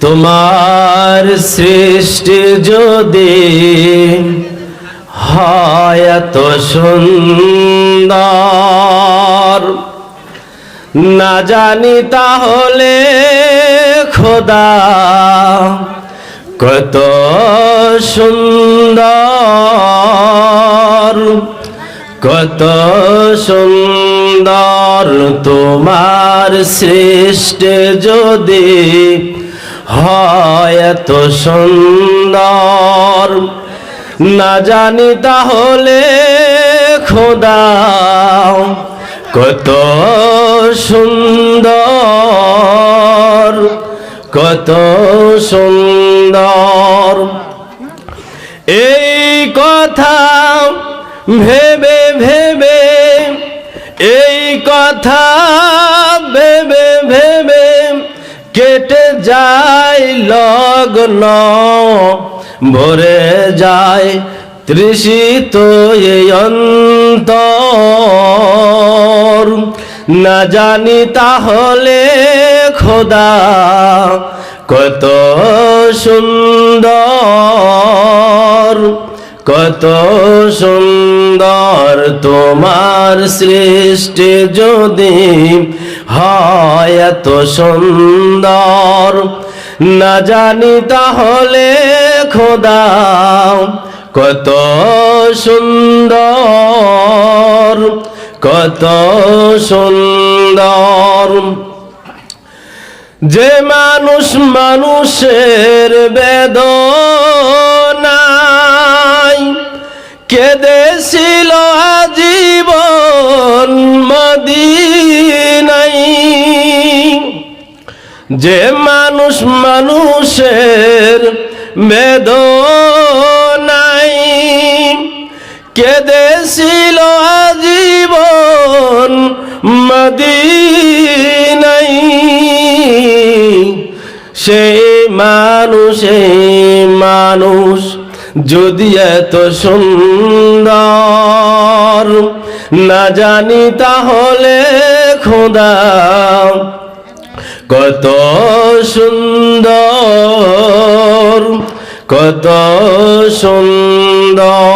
তোমার সৃষ্টি যদি হয় সুন্দর। না জানি তাহলে খোদা কত সুন্দর কত সুন্দর তোমার সৃষ্টি যদি হয় এত সুন্দর। না জানি তাহলে খোদা কত সুন্দর কত সুন্দর। এই কথা ভেবে ভেবে, এই কথা কেটে যায় লগ্ন ভরে যায় তৃষিত না জানি তাহলে খোদা কত সুন্দর। কত সুন্দর তোমার সৃষ্টি যদি হয় এত সুন্দর। না জানি তাহলে খোদা কত সুন্দর কত সুন্দর। যে মানুষ মানুষের বেদনায় কেঁদেছিল আজীবন মদিনাই। যে মানুষ মানুষের বেদনাই। কেঁদেছিল আজীবন মদিনাই। সেই মানুষ মানুষ যদি এত সুন্দর না জানি তাহলে খোদা কত সুন্দর কত সুন্দর।